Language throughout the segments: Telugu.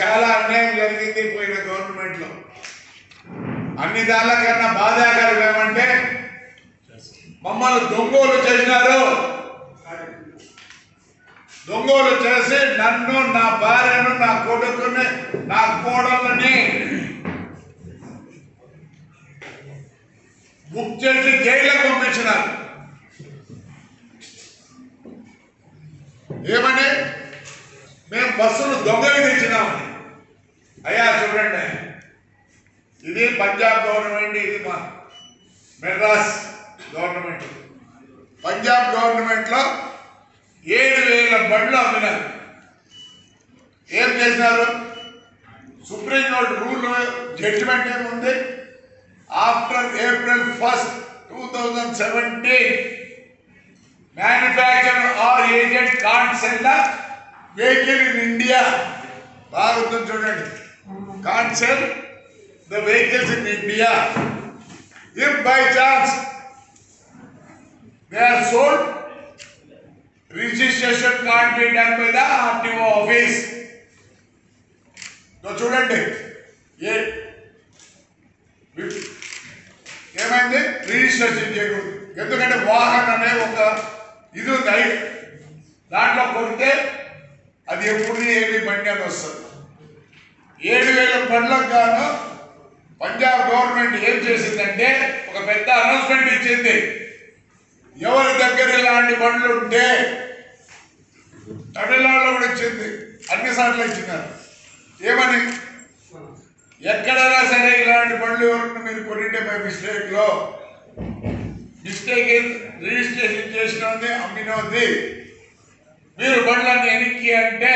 చాలా అన్యాయం జరిగింది పోయిన గవర్నమెంట్లో. అన్ని దానికన్నా బాధాకరం ఏమంటే మమ్మల్ని దొంగోలు చేసినారు. దొంగోలు చేసి నన్ను నా భార్యను నా కొడుకుని నా కోడళ్ళని బుక్ చేసి జైల్లో పంపించినారు. ఏమని? మేము బస్సులు దొంగలు అయ్యా చూడండి. ఇది పంజాబ్ గవర్నమెంట్ ఇది మా మెడ్రాస్ గవర్నమెంట్. పంజాబ్ గవర్నమెంట్లో ఏడు వేల బండ్లు అమ్మినారు. ఏం చేసినారు? సుప్రీంకోర్టు రూల్ జడ్జిమెంట్ ఏముంది after April first two thousand seventeen. Manufacture or agent can't sell the vehicle in India బాగుంటుంది చూడండి can't sell the vehicles in India if by chance they are sold registration can't be done by the RTO office చూడండి ఏ ఏమైంది రిజిస్ట్రేషన్ చేయకూడదు ఎందుకంటే వాహనం అనే ఒక ఇది ఉంది దాంట్లో కొడితే అది ఎప్పుడు ఏమి బండి అని వస్తుంది? ఏడు వేల బండ్లకు గాను పంజాబ్ గవర్నమెంట్ ఏం చేసిందంటే ఒక పెద్ద అనౌన్స్మెంట్ ఇచ్చింది. ఎవరి దగ్గర ఇలాంటి బండ్లు ఉంటే తమిళనాడులో కూడా ఇచ్చింది. అన్ని సార్లు ఇచ్చినారు. ఏమని? ఎక్కడైనా సరే ఇలాంటి బండ్లు ఎవరన్నా మీరు కొనింటే బై మిస్టేక్లో మిస్టేక్ రిజిస్ట్రేషన్ చేసినది అమ్మినది. మీరు బండ్లన్నీ ఎనిక్కి అంటే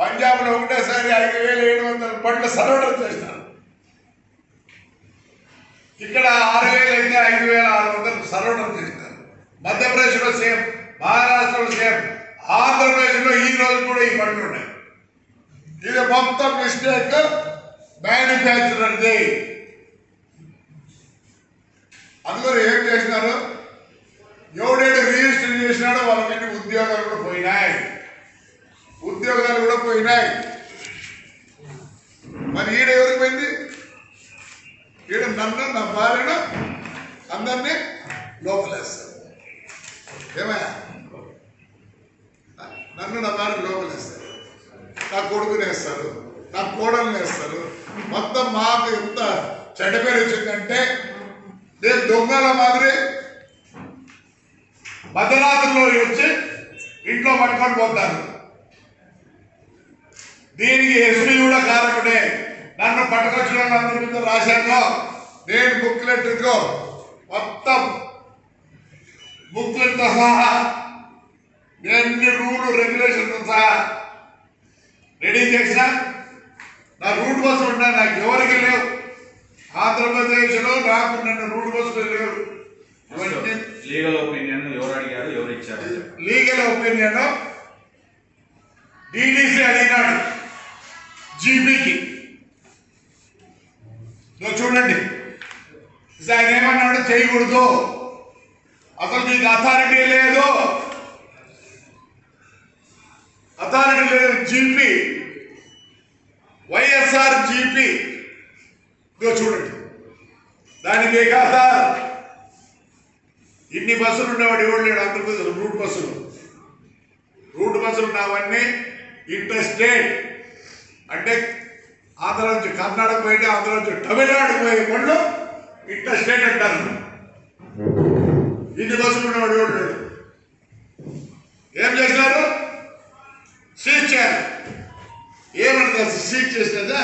పంజాబ్లో ఒకటేసారి ఐదు వేల ఏడు వందల బండ్లు సరవడం చేసినారు ఇక్కడ ఆరు వేలు అయితే ఐదు వేల ఆరు వందలు సరవడం చేస్తారు. మధ్యప్రదేశ్లో సేమ్ మహారాష్ట్రలో సేమ్ ఆంధ్రప్రదేశ్లో ఈ రోజు కూడా ఈ బండ్లు ఉన్నాయి. ఇది మొత్తం మిస్టేక్ మ్యానుఫ్యాక్చరర్ది. అందరూ ఏం చేసినారు? ఎవడైతే రిజిస్టర్ చేసినాడో వాళ్ళకి ఉద్యోగాలు కూడా పోయినాయి. ఉద్యోగాలు కూడా పోయినాయి. మరి ఈడ ఎవరికి పోయింది? ఈడ నన్ను నా భార్యను అందరినీ లోపలేస్తారు. ఏమయ్యా? నన్ను నా భార్య లోపలేస్తారు. నా కొడుకుని వేస్తారు. నా కోడల్ని వేస్తారు. మొత్తం మాకు ఎంత చెడ్డ పేరు వచ్చిందంటే నేను దొంగల మాదిరి మధ్యరాత్రిలో వచ్చి ఇంట్లో పట్టుకొని పోతాను దీనికి ఎస్పీ కూడా కారకుడే నన్ను పట్టుకొచ్చిన రాశాను నేను బుక్లెట్ ఇదిగో మొత్తం బుక్లెట్తో సహా ఎన్ని రూల్ రెగ్యులేషన్ సహా రెడీ చేసిన నా రూట్ బస్సు ఉన్నా నాకు ఎవరికి లేవు. ఆంధ్రప్రదేశ్లో నాకు నన్ను రూట్ బస్సులు లేవు. లీగల్ ఒపీనియన్ ఎవరు అడిగారు ఎవరు ఇచ్చారు లీగల్ ఒపీనియన్ డీడీసీ అడిగినాడు జీపీకి చూడండి. ఆయన ఏమన్నాడు? చేయకూడదు. అసలు మీకు అథారిటీ లేదు. అథారిటీ లేదు జీపీ వైఎస్ఆర్ జీపీ ఇదిగో చూడండి. దానికి కాదా ఇన్ని బస్సులు ఉండేవాడు ఎవడు లేడు ఆంధ్రప్రదేశ్ రూట్ బస్సులు. రూట్ బస్సులు ఉన్నవన్నీ ఇంటర్ స్టేట్ అంటే ఆంధ్ర నుంచి కర్ణాటక పోయి ఆంధ్ర నుంచి తమిళనాడు పోయే బండ్లు ఇంటర్ స్టేట్ అంటారు. ఇన్ని బస్సులు ఉన్నవాడు ఎవడు లేడు? ఏం చేసినారు సీజ్ చేయాలి. ఏమంటారు సీజ్ చేసినదా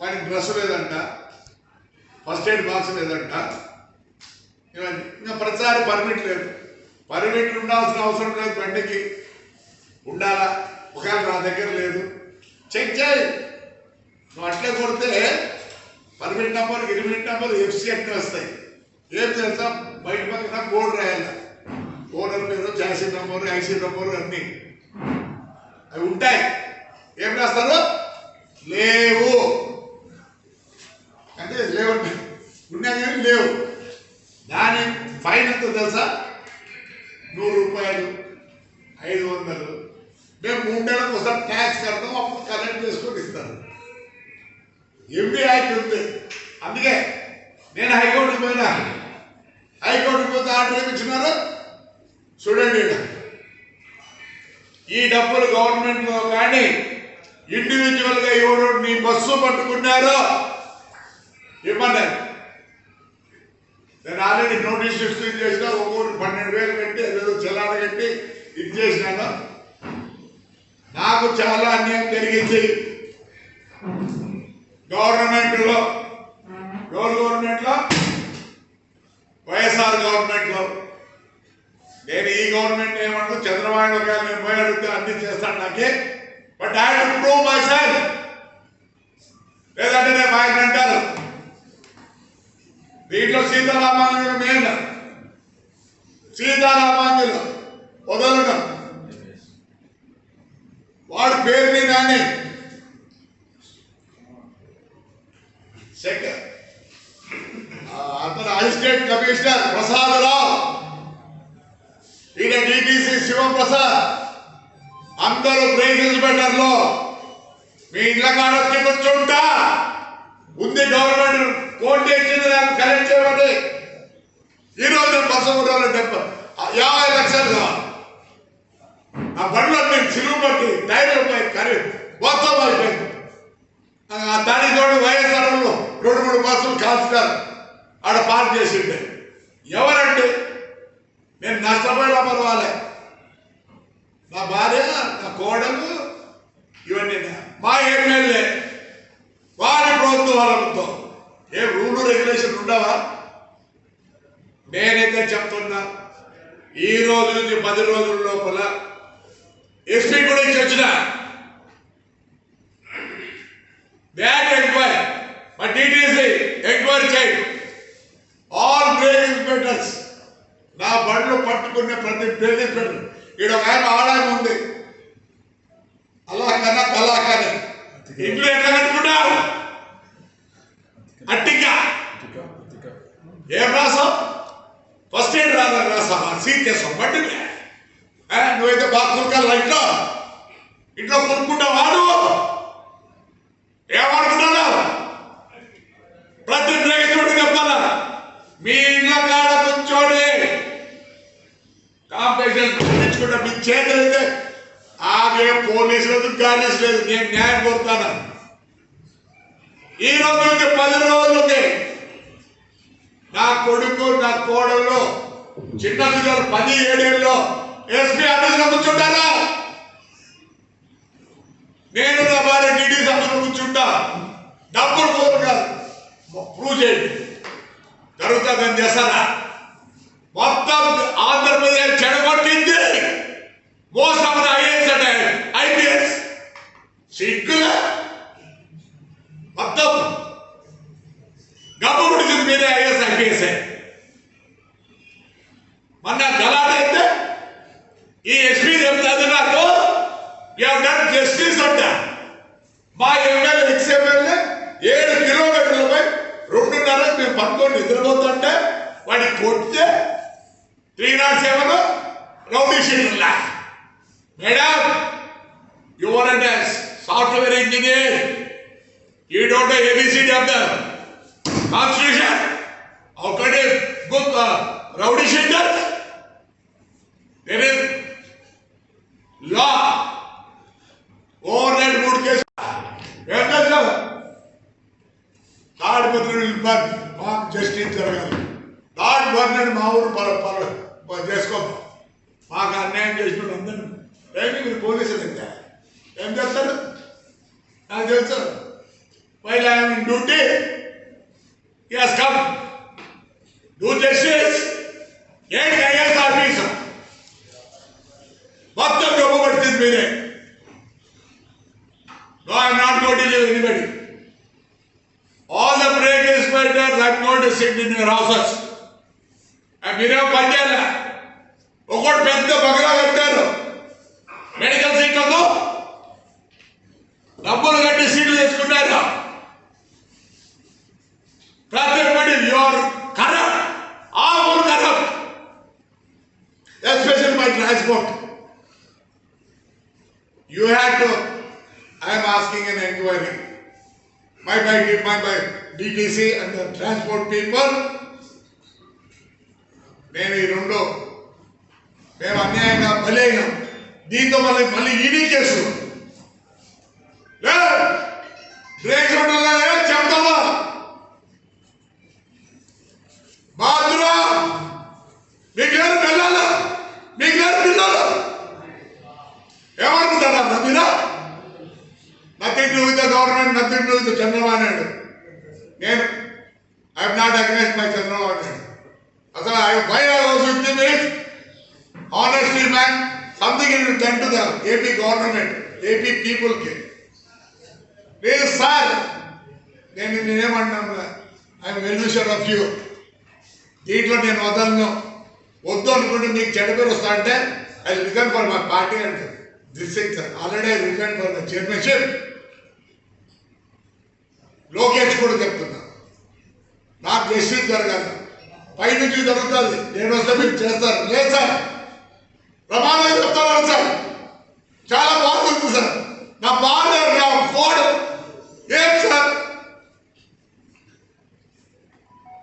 వాడికి డ్రెస్ లేదంట. ఫస్ట్ ఎయిడ్ బాక్స్ లేదంట. ఇవన్నీ. ఇంకా ప్రతిసారి పర్మిట్ లేదు. పర్మిట్ ఉండాల్సిన అవసరం లేదు బండికి. ఉండాలా? ఒకవేళ నా దగ్గర లేదు. చెక్ చేయి. నువ్వు అట్లే కొడితే పర్మిట్ నెంబర్ ఇరిమిట్ నెంబర్ ఎఫ్సి అన్నీ వస్తాయి. ఏం తెలుసా? బయట పక్కన కోడ్ రాయాలి. ఓనర్ పేరు చాసీ నంబరు ఐసీ నంబరు అన్నీ. అవి ఉంటాయి. ఏం రాస్తారు? లేవు. అంటే లేవు ఉన్నాయి కానీ లేవు. దాని ఫైన్ ఎంత తెలుసా? నూరు రూపాయలు ఐదు వందలు. మేము మూడు ఒకసారి ట్యాక్స్ కడతాం అప్పుడు కలెక్ట్ చేసుకొని ఇస్తారు. ఎంపీ యాక్ట్ ఉంది. అందుకే నేను హైకోర్టుకి పోయినా. హైకోర్టుకి పోతే ఆర్డర్ ఏమి ఇచ్చినారు? చూడండి ఈ డబ్బులు గవర్నమెంట్లో కానీ ఇండివిజువల్గా ఎవరు నీ బస్సు పట్టుకున్నారో ఇవ్వండి నేను ఆల్రెడీ నోటీస్ ఇష్యూ చేసిన ఒక్కొక్కరు పన్నెండు వేలు కట్టి ఏదో చలాన కట్టి ఇది చేసినాను. నాకు చాలా అన్యాయం జరిగింది. గవర్నమెంట్లో ఎవరు గవర్నమెంట్లో వైఎస్ఆర్ గవర్నమెంట్లో నేను ఈ గవర్నమెంట్ ఏమంటూ చంద్రబాబు గారు నేను పోయి అడిగితే అన్ని చేస్తాను నాకే. But I to prove myself. లేదంటే నేను ఆయన అంటారు దీంట్లో సీతారామాంజులు మేన సీతారామాంజులు వదలడం. వాడి పేరు మీద సెకండ్ అతను అసిస్టెంట్ కమిషనర్ ప్రసాదరావు. ఈయన డిటిసి శివప్రసాద్. అందరూ బ్రేక్ ఇన్స్పెక్టర్లో. మీ ఇళ్ళ కాడ వచ్చి కూర్చుంటా. ఉంది గవర్నమెంట్ కోటి ఇచ్చింది నాకు కలెక్ట్ చేయబట్టి ఈ రోజు బస్సు డెబ్బై యాభై లక్షలు కావాలి. ఆ బండ్లన్నీ చిలువు పట్టి టైర్లు పోయి కరి మొత్తం అయిపోయింది దాని తోడు వైఎస్ఆర్లో రెండు మూడు బస్సులు కాల్చుతారు ఆడ పార్క్ చేసిండే. ఎవరంటే నేను నష్టపోయినా పర్వాలే. నా భార్య నా కోడలు ఇవన్నీ మా ఎమ్మెల్యే వారి ప్రోత్సాహాలతో ఏ రూలు రెగ్యులేషన్ ఉండవా? నేనైతే చెప్తున్నా ఈ రోజు నుంచి పది రోజుల లోపల ఎస్పీ కూడా ఇచ్చి వచ్చిన. బ్యాక్ ఎంక్వైరీ మా టీటీసీ ఎంక్వైరీ చేయి ఆల్ బ్రేక్ ఇన్స్పెక్టర్స్ నా బండ్లు పట్టుకునే ప్రతి బ్రేక్ ఇన్స్పెక్టర్ ఈడ ఒక ఆయన ఉంది అలా కన్నా కలా కానీ ఇంట్లో ఎట్లా కట్టుకుంటావు? అట్టిగా ఏం రాసావు? ఫస్ట్ ఎయిడ్ రాదా రాసావా? బండిని ఏ, నువ్వైతే బాగా కురకాలి ఇంట్లో ఇంట్లో కొనుక్కుంటా వాడు ఏమనుకుంటున్నావు ప్రతి డ్రైవర్ చెప్పాలా? మీ ఇళ్ళ కాడ కూర్చోండి. కాంపిటీషన్ తెచ్చుకుంటా. మీ చేతులు అయితే ఆగే పోలీసు లేదు గాలీసు లేదు. నేను న్యాయం కోరుతాను. ఈ రోజు నుంచి పది రోజులకి నా కొడుకు నా కోడల్లో చిన్న పిల్లలు పది ఏడేళ్ళలో ఎస్పీ ఆఫీస్లో కూర్చుంటారా? నేను నా భార్య డిడి ఆఫీసులో కూర్చుంటా. డబ్బులు కోరు కాదు. ప్రూవ్ చేయండి. జరుగుతుందని చేస్తారా మొత్తం ఆంధ్రప్రదేశ్ చెడగొట్టింది. మోసం ఐఏఎస్ అంటే ఐపీఎస్ సిగ్గులే. మొత్తం గబ్బు పుడిచింది మీరే ఐఎస్ ఐపీఎస్. మొన్న గలాట అయితే ఈ ఎస్పీ చెప్తాది నాకు యూ జస్టిస్ అంట మా ఎమ్మెల్యే ఎక్స్ ఎమ్మెల్యే ఏడు కిలోమీటర్లపై రెండున్నర మేము పక్కన నిద్రపోతుంటే వాడిని కొడితే త్రీ నాట్ సెవెన్ రౌడీ షీట్లా మేడం యువర్ అంటే software engineer you don't know ABCD of the constitution how can you book rowdy sheeter there is law over inspectors, I am going to sit in your houses. And మీరేం పని చేయాలి ఒకటి పెద్ద బగలా కట్టారు మెడికల్ సీట్లకు డబ్బులు కట్టి సీట్లు తెచ్చుకుంటారు ప్రతి ఒక్కటి your corrupt all corrupt special my transport You had to, I am asking. asking an inquiry. My, my, my, my DTC and the transport people, నేను ఈ రెండు మేము అన్యాయంగా బలైనాం దీంతో మళ్ళీ మళ్ళీ ఈడీ కేసు. లే బ్రేక్ రోడ్లలో చెప్తావా బాత్రూమా మీకు లేరు పిల్లలు మీకు లేరు పిల్లలు ఏమనుకుంటారా మీరా nothing to with the government nothing to with Chandrababu Naidu నేను I'm not against my Chandrababu Naidu అసలు I why I was with this honestly man something in done to the AP government AP పీపుల్కి లేదు సార్ నేను నేనేమంటాను I'm well wisher of you దీంట్లో నేను వదలను. వద్దు అనుకుంటే మీకు చెడ్డ పేరు వస్తా అంటే I reason for my party and this thing already I reason for my chairmanship Lokesh కూడా చెప్తున్నా. నాకు జస్టిస్ జరగాలి. పైనుంచి జరుగుతుంది. నేను వస్తే మీరు చేస్తారు. లేదు సార్. ప్రమాణం చెప్తాను సార్. చాలా బాగుంది సార్. నా బాధ నా కోడ్ ఏం సార్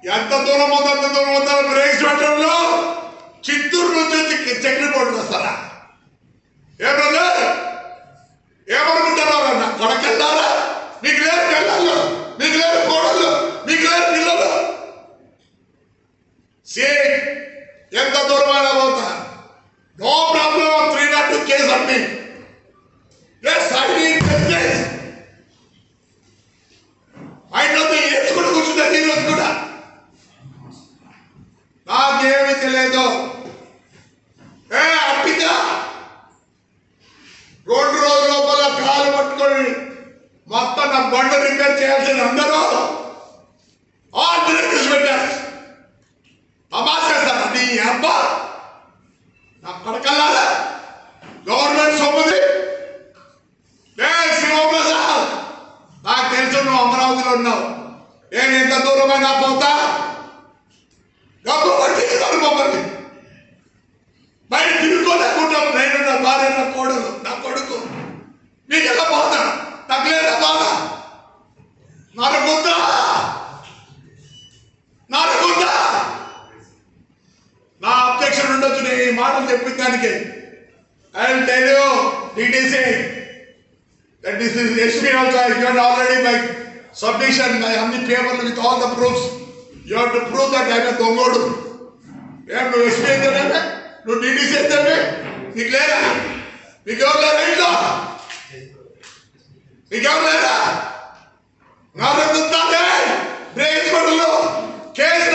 ఎంత దూరం పోతే అంత దూరం పోతారు? బ్రేక్స్ పెట్టడంలో? చిత్తూరు నుంచి చక్రి బోర్డు వస్తారా ఏమన్నా ఏమనుకుంటారా అన్న కొడకెళ్ళారా మీకు లేరు పిల్లలు మీకు లేరు కోడళ్ళు మీకు లేరు పిల్లలు సే ఎంత దూరమైనా పోతా no problem three not two case అన్ని ఎస్ ఐ నీడ్ జస్టిస్ ఆయనతో ఏడ్చుకుంటూ కూర్చుంటా ఈ రోజు కూడా నాకేమి తెలియదు ఏ అప్పిగా రెండు రోజుల లోపల కాలు పట్టుకొని మొత్తం నా బండ రిపేర్ చేయాల్సింది అందరూ ఆ డైరెక్టర్స్ పెట్టారు తమాషా సార్ అది అబ్బా నా పడకల్లారా గవర్నమెంట్ సొమ్ముది ఏ శివప్రసాద్ నాకు తెలుసు నువ్వు అమరావతిలో ఉన్నావు నేను ఎంత దూరమైనా పోతా డబ్బు పట్టించుకోను మమ్మల్ని బయట తిరుగుకోలేకుంటాం నేను నా భార్య నా కోడలు నా కొడుకు మీకు ఎలా బాధ నాకు లేదా బాధ నరకుందా నరకుందా నా అధ్యక్షుడు ఉండొచ్చు నేను ఈ మాటలు చెప్పిందానికి I will tell you DTC that this is SP also I given already my submission my అన్ని పేపర్లు with all the proofs you have to prove that I దొంగోడు ఏం నువ్వు ఎస్పీ అయితేనే నువ్వు డిటిసి అయితేనే నీకు లేదా నీకు ఎవరు లేరా ఇంట్లో నీకెవరు లేరా నరుకుతానే బ్రేక్ పడులో కేసు రాసినవాడు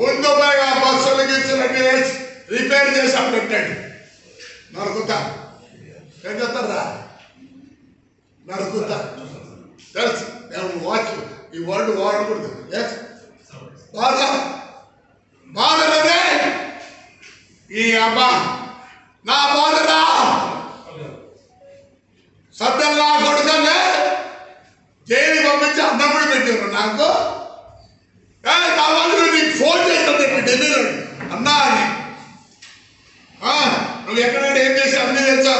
ముందు ఆ బస్సులకు ఇచ్చిన కేసు రిపేర్ చేసి అప్పుడు పెట్టాడు. నరుకుతా. ఏం చేస్తారా? నరుకుతా. తెలుసు. నేను వాచ్ ఈ వర్డ్ వాడకూడదు ఎస్ బాధ బాధలనే ఈ అమ్మ నా బాధరా సత్యం కొడుకనే. జైలు పంపించి అన్నం కూడా పెట్టారు నాకు. కావాలి ఫోన్ చేస్తాను చెప్పి ఢిల్లీలో అన్నా అని. నువ్వు ఎక్కడైనా ఏం చేసావు అన్నీ తెలుసా?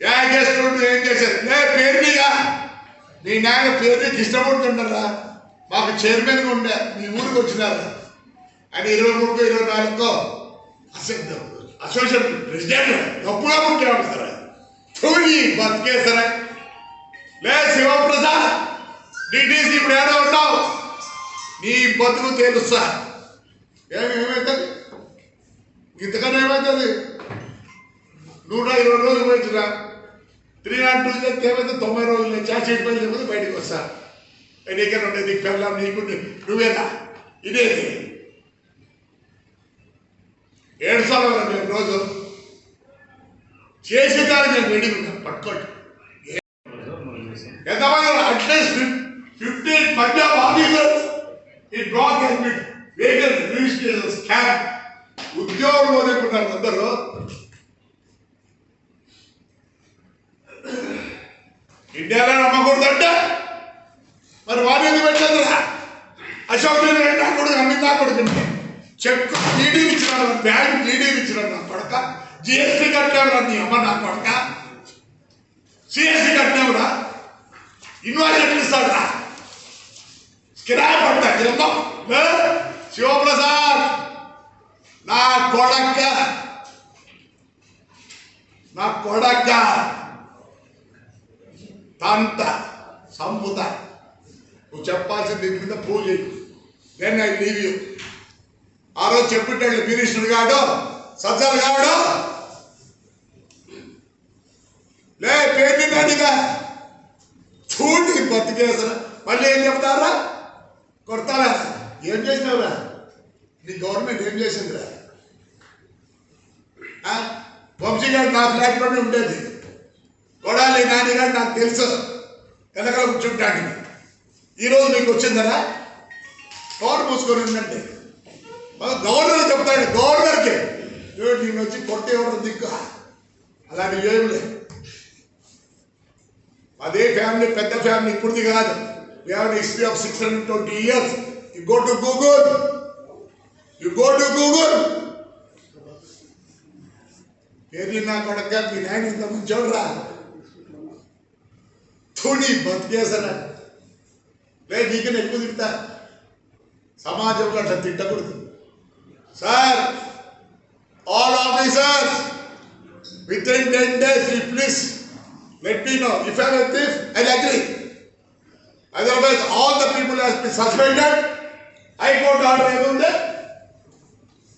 యా చేస్తున్నావు? నువ్వు ఏం చేశావు? నే పేరు మీగా నీ నాయన పేరు నీకు ఇష్టపడుతుండరా మాకు చైర్మన్గా ఉండే మీ ఊరికి వచ్చినారు. ఆయన ఇరవై మూడుకో ఇరవై నాలుగుకో అసలు అసోసియేషన్ ప్రెసిడెంట్. డబ్బుగా ఉంటాడు సార్. చూడి బతికే సరే లే శివప్రసాద్ డిటీసీ ఇప్పుడు ఏడో ఉన్నావు నీ బతుకు తెలుసా ఏమి ఏమవుతుంది ఇంతకన్నా ఏమవుతుంది నూట ఇరవై రోజులు పోయించురా త్రీ నాట్ టూ చేస్తే ఏమైతే తొంభై రోజులు చార్జ్ అయిపోయి లేకపోతే బయటకు వస్తా. నీకే ఉండేది నీకు పెళ్ళాం నీకు నువ్వేనా? ఇదేది ఏడు సార్లు నేను రోజు. చేసేదాన్ని నేను రెడీ ఉన్నా పట్టుకోండి ఎంతమంది at least fifteen Punjab officers ఈ black admit vehicle registration scam ఉద్యోగం వదులుకున్నారు అందరూ. ఇండియాలో నమ్మకూడదంట. మరి వారి ఎందుకు పెట్టలేదురా అశోక్ నేను నా కొడుకు అమ్మి చెక్ ఈడీ ఇచ్చినాడు బ్యాంక్ ఈడీ ఇచ్చినాడు నా కొడక జిఎస్టీ కట్టాడు నీ అమ్మ నా కొడక సిఎస్సి కట్టినావురా ఇన్వాయిస్ ఎట్లా ఇస్తాడురా కిరాయి పడతా ఏమో లే, శివప్రసాద్ నా కొడక్క నా కొడక్క తంత సంపుత నువ్వు చెప్పాల్సింది దీని మీద పూజ నేను ఐ లీవ్ యూ ఆ రోజు చెప్పిట్టాడు మినిస్టర్ గాడు సజ్జల్ గాడు లే పేరు నదిగా చూడి బతికేసరా మళ్ళీ ఏం చెప్తారా కొడతారా ఏం చేసినావురా? నీ గవర్నమెంట్ ఏం చేసిందిరా? ఆ? వంశీ గారు నా ఫ్లాట్లోనే ఉండేది. కొడాలి నాని గారు నాకు తెలుసు. వెనకాల కూర్చుంటాడు. ఈరోజు నీకు వచ్చిందరా? కవర్ మూసుకొని ఉండండి. గవర్నర్ చెప్తాడు గవర్నర్కి చూడు నేను వచ్చి కొట్టే ఎవరు దిక్కు? అలాంటివి ఏమి లేదు అదే ఫ్యామిలీ పెద్ద ఫ్యామిలీ ఇప్పుడుది కాదు. We have history of six hundred twenty years you go to Google you go to Google ఏది నా కొడక మీ నాయన ఇంత మంచోడు రా తుని బతికేసరా లే నీకన్నా ఎక్కువ తింటా సమాజంలో అట్లా తిట్టకూడదు sir all officers within ten days you please let me know if I thief otherwise all the people has be suspended High Court order ఏముంది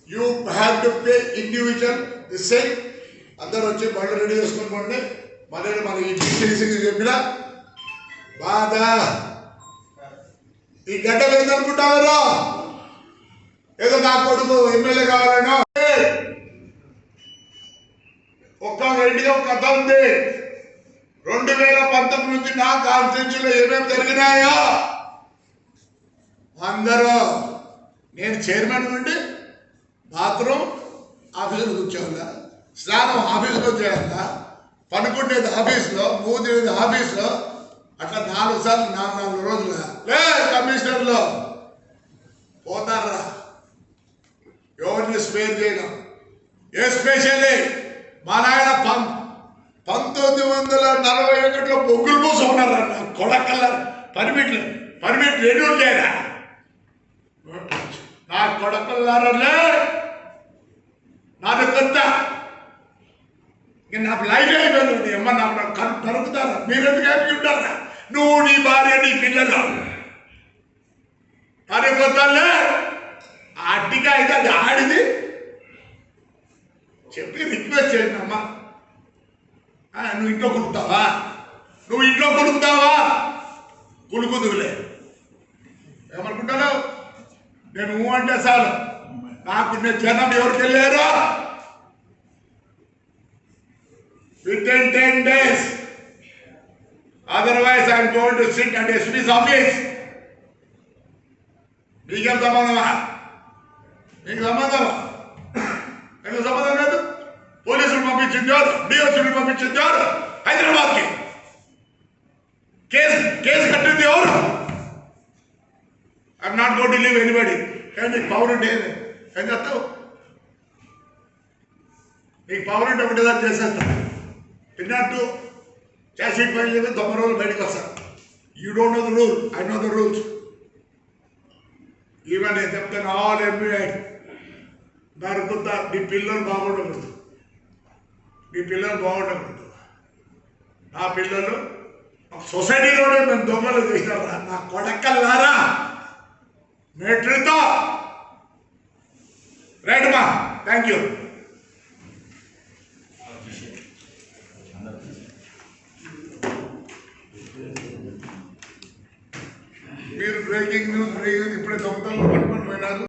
you have to pay individual the same అందరూ వచ్చి మళ్ళీ రెడీ చేసుకుని మళ్ళీ మన ఈ టీసీసీకి చెప్పిన. బాధ. ఈ గడ్డ ఏందనుకుంటారు ఏదో నా కొడుకు ఎమ్మెల్యే కావాలనో ఒక్క రెడ్డిగా ఒక కథ ఉంది రెండు వేల పంతొమ్మిది నుంచి నా కాన్స్టిట్యూన్సీలో ఏమేమి జరిగినాయో? అందరూ నేను చైర్మన్ నుండి బాత్రూమ్ ఆఫీసులో కూర్చోవాలా? స్నానం ఆఫీసులో చేయాలా? పనుకుండేది ఆఫీసులో మూతినేది ఆఫీసులో అట్లా నాలుగు సార్లు నాలుగు నాలుగు రోజులు? లే కమిషనర్లో! పోతారా? ఎవరిని స్పేర్ చేయడం ఏ స్పెషల్లీ? మా నాయన పంప్. పంతొమ్మిది వందల నలభై ఒకటిలో బొగ్గులు పోసుకున్నారు? అన్న కొడకల్ల పర్మిట్లు పర్మిట్ రెన్యూ చేయరా? నా కొడకల్లారలే నాది కొత్త నాకు లైఫ్ అయిపోయింది అమ్మ నాకు కను దొరుకుతారా? మీరు ఎందుకు హ్యాపీ ఉంటారా? నువ్వు నీ భార్య నీ పిల్లలు. అరే కొత్తలే అట్టిగా అయితే అది ఆడిది. చెప్పి రిక్వెస్ట్ చేయండి అమ్మా. నువ్వు ఇంట్లో కొడుకుతావా నువ్వు ఇంట్లో కొడుకుతావా కొడుకుదులే ఏమనుకుంటావు నేను నువ్వు అంటే చాలు. నాకు నేను జనం ఎవరికి వెళ్ళారు within ten days otherwise I'm going to sit and SP's office నీకేం సంబంధమా? నీకు సంబంధమా? ఎందుకు సంబంధం లేదు? పోలీసులు పంపించింది కాదు డిఓసీలు పంపించింది ఎవరు హైదరాబాద్కి. కేసు కేసు కట్టింది ఎవరు? I'm not got to leave anybody కానీ నీకు పవర్ ఉంటే ఏం చేస్తావు? నీకు పవర్ ఉంటే ఒకటి దాన్ని చేసేస్తా. తిన్నట్టు చేసి పని చేసి తొమ్మిది రోజులు బయటకు వస్తాను you don't know the rule I know the rules even నేను చెప్తాను ఆల్ ఎంబీఐ నరుకుతా. నీ పిల్లలు బాగుండకూడదు. మీ పిల్లలు బాగుండకూడదు. నా పిల్లలు సొసైటీలోనే మేము దొంగలు చేసినారా? నా కొడకల్లారా? మేట్రితో రైట్ మా థ్యాంక్ యూ మీరు బ్రేకింగ్ న్యూస్ బ్రేకింగ్ ఇప్పుడే దొంగతనం పట్టుకొని పోయినారు.